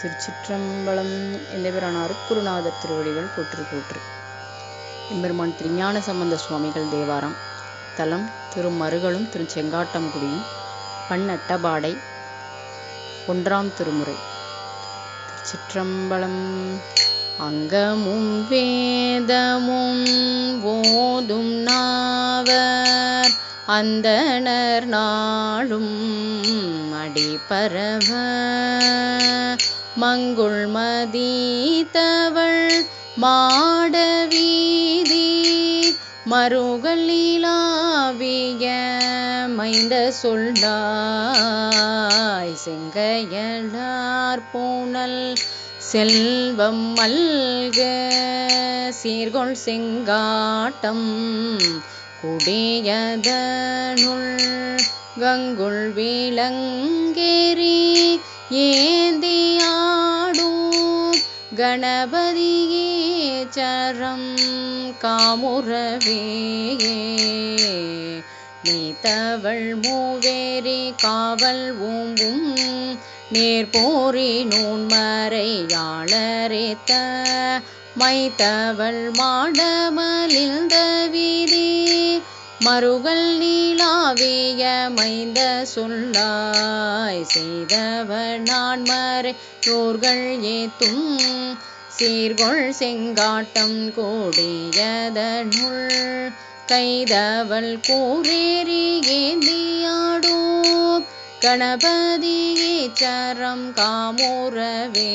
திருச்சிற்றம்பலம் எந்தபிரான் அருக்குருநாதர் திருவடிகள் போற்று போற்று எம்பெருமான் திருஞான சம்பந்த சுவாமிகள் தேவாரம். தலம் திருமருகளும் திருச்செங்காட்டம்குடியும் பன்னட்டபாடை ஒன்றாம் திருமுறை. திருச்சிற்றம்பலம் அங்கமும் வேதமும் ஓதும் நாவர் அந்தணர் நாளும் அடிபரவ மங்குள் மதித்தவள் மாடவீதி மருகலீலாவிய மைந்த சொல்லாய் செங்கையலார் பூனல் செல்வம் மல்க சீர்கொள் செங்காட்டம் குடியதனுள் கங்குள் விளங்கேறி ஏ கணபதியே சரம் காமுறவே நீத்தவள் மூவேரி காவல் ஓம்பும் நேர்போரி நூன்மறையாளரேத்த மைத்தவள் மாடமலிந்த வீதி மருகல் நீலாவிய மைந்த சொல்லாய் செய்தவர் நான் மறை யோர்கள் ஏத்தும் சீர்கொள் செங்காட்டம் கோடியதனுள் கைதவள் கூரேறி ஏந்தியாடோ கணபதியே சரம் காமுறவே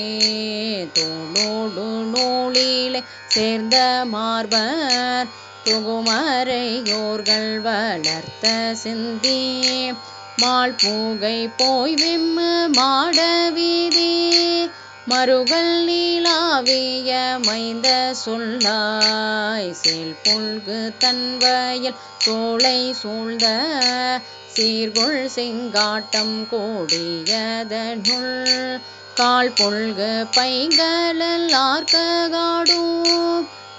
தோளோடு நூலிலே சேர்ந்த மார்பர் தொகுமறையோர்கள் வளர்த்த சிந்தி மால் பூகை போய் விம்மு மாடவீதி மருகல் நீலாவிய மைந்த சொல்லாய் சேல் புல்கு தன்வயல் தோளை சூழ்ந்த சீர்குள் செங்காட்டம் கோடியதனுள் கால் பொல்கு பைங்களார்காடும்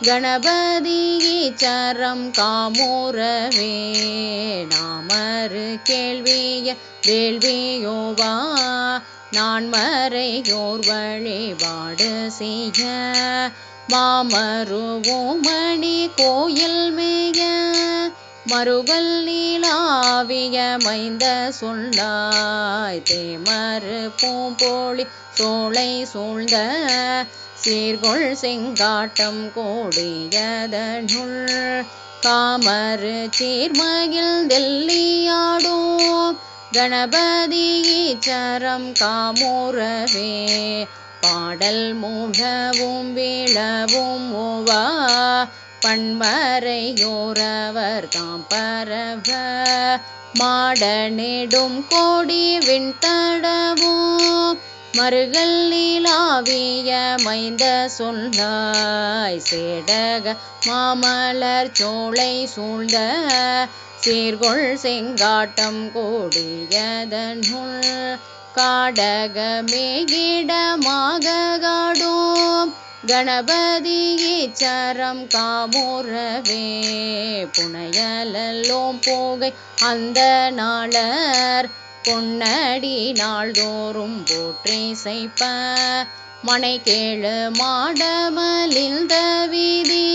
கணபதியே சரம் காமோரவே நாமரு கேள்விய வேள்வியோவா நான் மறையோர் வழிபாடு செய்ய மாமருவோமணி கோயில் மேய மருகல் நீலாவிய மைந்த சொல்லாய் தேமறு பூம்போழி சோலை சூழ்ந்த சீர்கொள் செங்காட்டம் கோடியதனுள் காமரு சீர்மகில் தெல்லியாடோ கணபதி சரம் காமுறவே. பாடல் மூடவும் விழவும் ஓவா பண்மறையோரவர் தாம் பரவ. மாட நெடும் கோடி விண்தடவும் மருகல் லீலாவிய மைந்த சொன்னாய் சேடக மாமலர் சோலை சூழ்ந்த சீர்கொள் செங்காட்டம் கோடியதனுள் காடக மேகிடமாக காடும். கணபதியே சரம் காமுறவே புனையலல்லோம் போகை அந்த நாளர் பொன்னடி நாள்தோறும் போற்றி செய்ப்ப மனை கேளு மாடமலில் தவிதி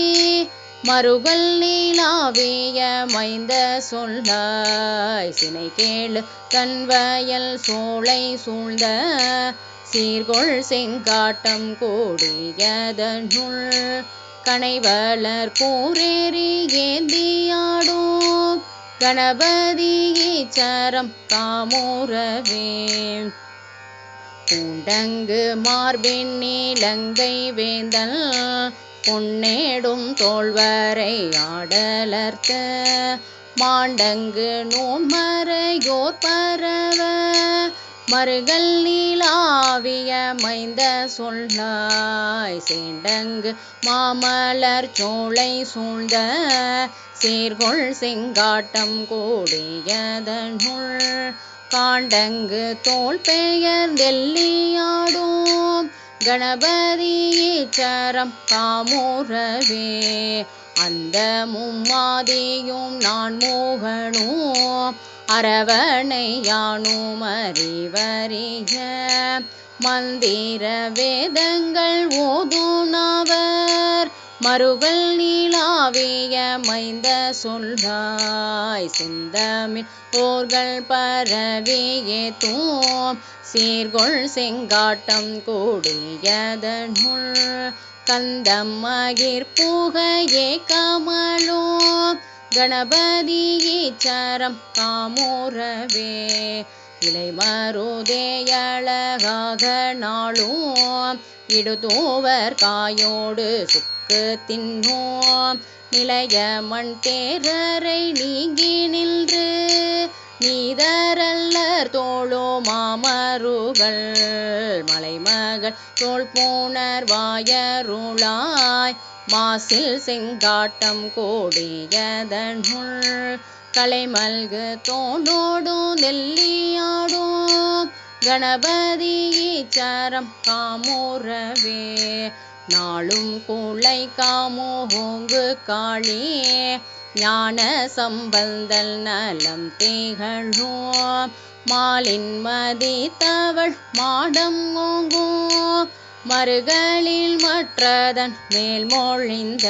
மருகல் நீலாவிய மைந்த சொல்லாய் சினை கேளு கண்வயல் சோலை சூழ்ந்த சீர்கொள் செங்காட்டம் கூடியதனுள் கனைவலர் கூரேறி ஏந்தியாடும் கணபதியே சரம் தாமோரவே. பூண்டங்கு மார்பின் நீலங்கை வேந்தல் பொன்னேடும் தோல்வரை ஆடலர்த்த. மாண்டங்கு நோன்மறையோர் பரவர் மருகல் நீலாவிய மைந்த சொல்லாய் சேண்டங்கு மாமலர் சோலை சூழ்ந்த சீர்கொள் செங்காட்டம் கூடியதனுள் காண்டங்கு தோல் பெயர் தெல்லியாடும் கணபதியே சரம் காமுறவே அந்த மும்மாதியும் நான் மோகனும் அரவணையானும் அறிவறிய மந்திர வேதங்கள் ஓதுனவர் மறுகள் நீளாவிய மைந்த சொல்வாய் சிந்தமின் போர்கள் பரவியே தூம் சீர்கொள் செங்காட்டம் கூடியதனுள் கந்தம் மகிர் புகையே கமலோ கணபதி ஈச்சரம் காமுறவே இலைமருதேயழகாக நாளும் இடுதோவர் காயோடு சுக்கு தின்னோம். நிலைய மண் தேரரை நீங்கின நீதரல்லர் தோளோ மாமருகள் மலைமகள் தோல் பூணர் வாயருளாய் மாசில் செங்காட்டம் கோடியதனுள் கலைமல்கு தோண்டோடும் நெல்லியாடும் கணபதி ஈச்சரம் காமோரவே நாளும் கூளை காமோங்கு காளி ஞான சம்பந்தல் நலம் திகழும் மாலின் மதித்தவள் மாடம் ஓங்கும் மறுகளில் மற்றதன் மேல் மொழிந்த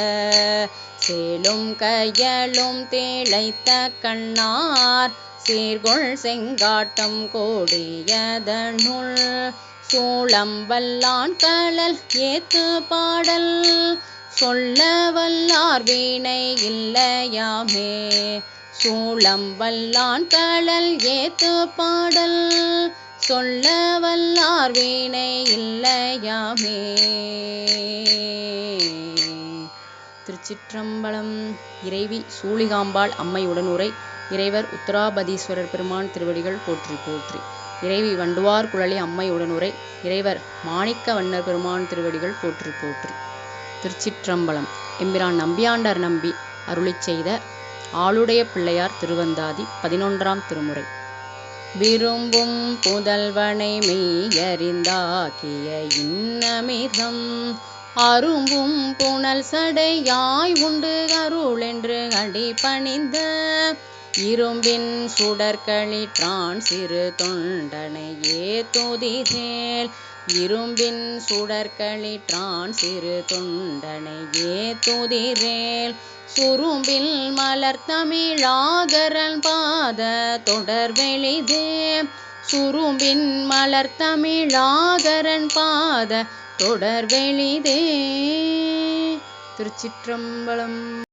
சேலும் கையலும் தேளைத்த கண்ணார். சீர்கொள் செங்காட்டம் கோடியதனுள். சூளம்பல்லான் கலல் ஏத்து பாடல். சொல்ல வல்லார் வீணை இல்லையாமே. சூளம் வல்லான் கடல் ஏத்து பாடல். சொல்ல வல்லார் வீணை இல்லையாமே. திருச்சிற்றம்பலம் இறைவி சூளிகாம்பாள் அம்மை உடனுரை. இறைவர் உத்தராபதீஸ்வரர் பெருமான் திருவடிகள் போற்றி போற்றி. இறைவி வண்டுவார் குழலி அம்மை உடனுரை. இறைவர் மாணிக்க வண்ணர் பெருமான் திருவடிகள் போற்றி போற்றி. திருச்சிற்றம்பலம். எம்பிரான் நம்பியாண்டர் நம்பி அருளிச் செய்த ஆளுடைய பிள்ளையார் திருவந்தாதி பதினொன்றாம் திருமுறை. விரும்பும் புதல்வனை மெய்யறிந்தாக்கிய இன்னமிதம் அரும்பும் புனல் சடையாய் உண்டு அருளென்று அடி பணிந்த இரும்பின் சுடற்களிற்றான் சிறு தொண்டனையே துதிரேல் இரும்பின் சுடற்களிற்றான் சிறு தொண்டனையே துதிரேல். சுரும்பில் மலர் தமிழாகரன் பாத தொடர்வெளிதே. சுரும்பின் மலர் தமிழாகரன் பாத தொடர்வெளிதே. திருச்சிற்றம்பலம்